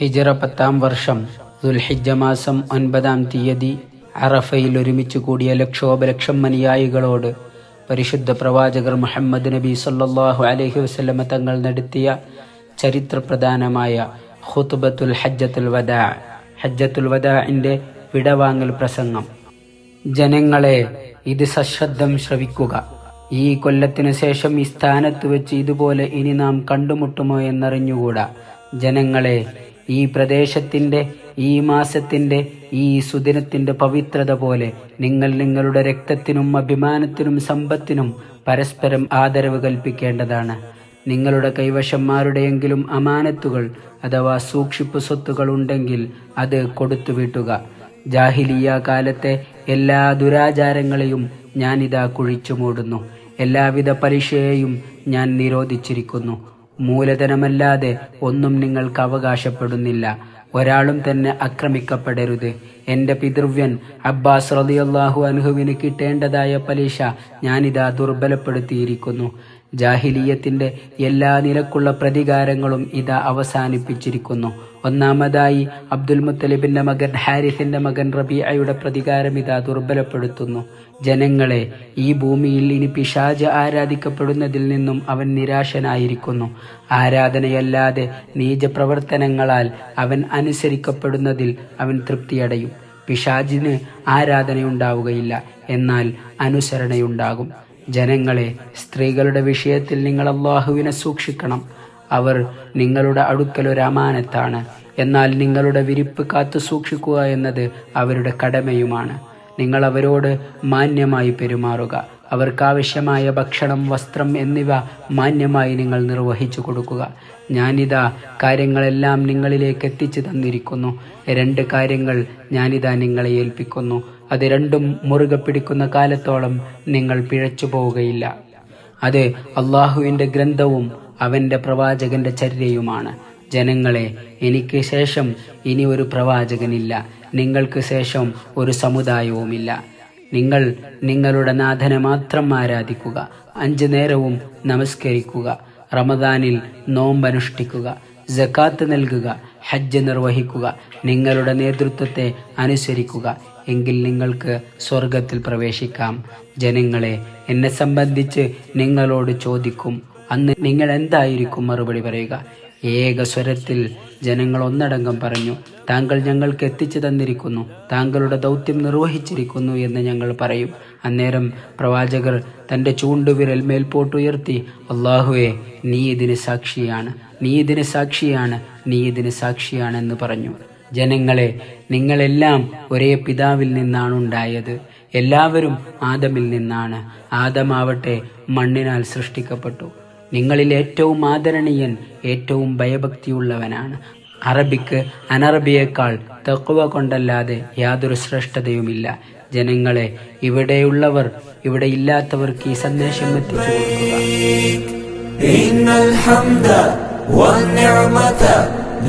ഹിജറ പത്താം വർഷം ദുൽഹിജ മാസം ഒൻപതാം തീയതി അറഫയിൽ ഒരുമിച്ച് കൂടിയ ലക്ഷോപലക്ഷം അനുയായികളോട് പരിശുദ്ധ പ്രവാചകർ മുഹമ്മദ് നബി സല്ലാഹു അലഹി വസ്ലമ തങ്ങൾ നടത്തിയ ചരിത്രപ്രധാനമായ ഹുത്ബത്തുൽ ഹജ്ജത്തുൽ വദാ ഹജ്ജത്തുൽ വദാഇന്റെ വിടവാങ്ങൽ പ്രസംഗം. ജനങ്ങളെ ഇത് സശ്രദ്ധം ശ്രവിക്കുക. ഈ കൊല്ലത്തിനു ശേഷം ഈ സ്ഥാനത്ത് വെച്ച് ഇതുപോലെ ഇനി നാം കണ്ടുമുട്ടുമോ എന്നറിഞ്ഞുകൂടാ. ജനങ്ങളെ ഈ പ്രദേശത്തിന്റെ ഈ മാസത്തിന്റെ ഈ സുദിനത്തിന്റെ പവിത്രത പോലെ നിങ്ങൾ നിങ്ങളുടെ രക്തത്തിനും അഭിമാനത്തിനും സമ്പത്തിനും പരസ്പരം ആദരവ് കൽപ്പിക്കേണ്ടതാണ്. നിങ്ങളുടെ കൈവശന്മാരുടെയെങ്കിലും അമാനത്തുകൾ അഥവാ സൂക്ഷിപ്പ് സ്വത്തുകൾ ഉണ്ടെങ്കിൽ അത് കൊടുത്തുവിട്ടുക ജാഹിലിയ കാലത്തെ എല്ലാ ദുരാചാരങ്ങളെയും ഞാനിതാ കുഴിച്ചു മൂടുന്നു. എല്ലാവിധ പലിശയെയും ഞാൻ നിരോധിച്ചിരിക്കുന്നു. മൂലധനമല്ലാതെ ഒന്നും നിങ്ങൾക്ക് അവകാശപ്പെടുന്നില്ല. ഒരാളും തന്നെ ആക്രമിക്കപ്പെടരുത്. എന്റെ പിതൃവ്യൻ അബ്ബാസ് റളിയല്ലാഹു അൻഹുവിന് കിട്ടേണ്ടതായ പലിശ ഞാനിതാ ദുർബലപ്പെടുത്തിയിരിക്കുന്നു. ജാഹിലീയത്തിന്റെ എല്ലാ നിലക്കുള്ള പ്രതികാരങ്ങളും ഇതാ അവസാനിപ്പിച്ചിരിക്കുന്നു. ഒന്നാമതായി അബ്ദുൽ മുത്തലിബിന്റെ മകൻ ഹാരിസിന്റെ മകൻ റബിയയുടെ പ്രതികാരം ഇതാ ദുർബലപ്പെടുത്തുന്നു. ജനങ്ങളെ ഈ ഭൂമിയിൽ ഇനി പിശാജ് ആരാധിക്കപ്പെടുന്നതിൽ നിന്നും അവൻ നിരാശനായിരിക്കുന്നു. ആരാധനയല്ലാതെ നീചപ്രവർത്തനങ്ങളാൽ അവൻ അനുസരിക്കപ്പെടുന്നതിൽ അവൻ തൃപ്തിയടയും. പിശാജിന് ആരാധനയുണ്ടാവുകയില്ല എന്നാൽ അനുസരണയുണ്ടാകും. ജനങ്ങളെ സ്ത്രീകളുടെ വിഷയത്തിൽ നിങ്ങൾ അള്ളാഹുവിനെ സൂക്ഷിക്കണം. അവർ നിങ്ങളുടെ അടുക്കൽ ഒരു അമാനത്താണ്. എന്നാൽ നിങ്ങളുടെ വിരിപ്പ് കാത്തു സൂക്ഷിക്കുക എന്നത് അവരുടെ കടമയുമാണ്. നിങ്ങൾ അവരോട് മാന്യമായി പെരുമാറുക. അവർക്കാവശ്യമായ ഭക്ഷണം വസ്ത്രം എന്നിവ മാന്യമായി നിങ്ങൾ നിർവഹിച്ചു കൊടുക്കുക. ഞാനിതാ കാര്യങ്ങളെല്ലാം നിങ്ങളിലേക്ക് എത്തിച്ചു തന്നിരിക്കുന്നു. രണ്ട് കാര്യങ്ങൾ ഞാനിതാ നിങ്ങളെ ഏൽപ്പിക്കുന്നു. അത് രണ്ടും മുറുകെ പിടിക്കുന്ന കാലത്തോളം നിങ്ങൾ പിഴച്ചു പോവുകയില്ല. അത് അള്ളാഹുവിന്റെ ഗ്രന്ഥവും അവന്റെ പ്രവാചകന്റെ ചര്യയുമാണ്. ജനങ്ങളെ എനിക്ക് ശേഷം ഇനി ഒരു പ്രവാചകനില്ല. നിങ്ങൾക്ക് ശേഷം ഒരു സമുദായവുമില്ല. നിങ്ങൾ നിങ്ങളുടെ നാഥനെ മാത്രം ആരാധിക്കുക. അഞ്ചു നേരവും നമസ്കരിക്കുക. റമദാനിൽ നോമ്പനുഷ്ഠിക്കുക. ജക്കാത്ത് നൽകുക. ഹജ്ജ് നിർവഹിക്കുക. നിങ്ങളുടെ നേതൃത്വത്തെ അനുസരിക്കുക. എങ്കിൽ നിങ്ങൾക്ക് സ്വർഗത്തിൽ പ്രവേശിക്കാം. ജനങ്ങളെ എന്നെ സംബന്ധിച്ച് നിങ്ങളോട് ചോദിക്കും. അന്ന് നിങ്ങൾ എന്തായിരിക്കും മറുപടി പറയുക? ഏക സ്വരത്തിൽ ജനങ്ങൾ ഒന്നടങ്കം പറഞ്ഞു താങ്കൾ ഞങ്ങൾക്ക് എത്തിച്ചു തന്നിരിക്കുന്നു താങ്കളുടെ ദൗത്യം നിർവഹിച്ചിരിക്കുന്നു എന്ന് ഞങ്ങൾ പറയും. അന്നേരം പ്രവാചകർ തന്റെ ചൂണ്ടുവിരൽ മേൽപോട്ടുയർത്തി അള്ളാഹുവെ നീ ഇതിന് സാക്ഷിയാണ് നീ ഇതിന് സാക്ഷിയാണ് നീ ഇതിന് സാക്ഷിയാണെന്ന് പറഞ്ഞു. ജനങ്ങളെ നിങ്ങളെല്ലാം ഒരേ പിതാവിൽ നിന്നാണ് ഉണ്ടായത് എല്ലാവരും ആദമിൽ നിന്നാണ് ആദമാവട്ടെ മണ്ണിനാൽ സൃഷ്ടിക്കപ്പെട്ടു. നിങ്ങളിൽ ഏറ്റവും ആദരണീയൻ ഏറ്റവും ഭയഭക്തിയുള്ളവനാണ് അറബിക്ക് അനറബിയേക്കാൾ തക്കുവ കൊണ്ടല്ലാതെ യാതൊരു ശ്രേഷ്ഠതയുമില്ല ജനങ്ങളെ ഇവിടെയുള്ളവർ ഇവിടെ ഇല്ലാത്തവർക്ക് ഈ സന്ദേശം എത്തിച്ചു കൊടുക്കുക إن الحمد والنعمة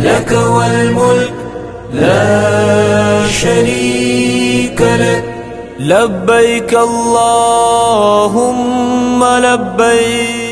لك والملك لا شريك لك لبيك اللهم لبيك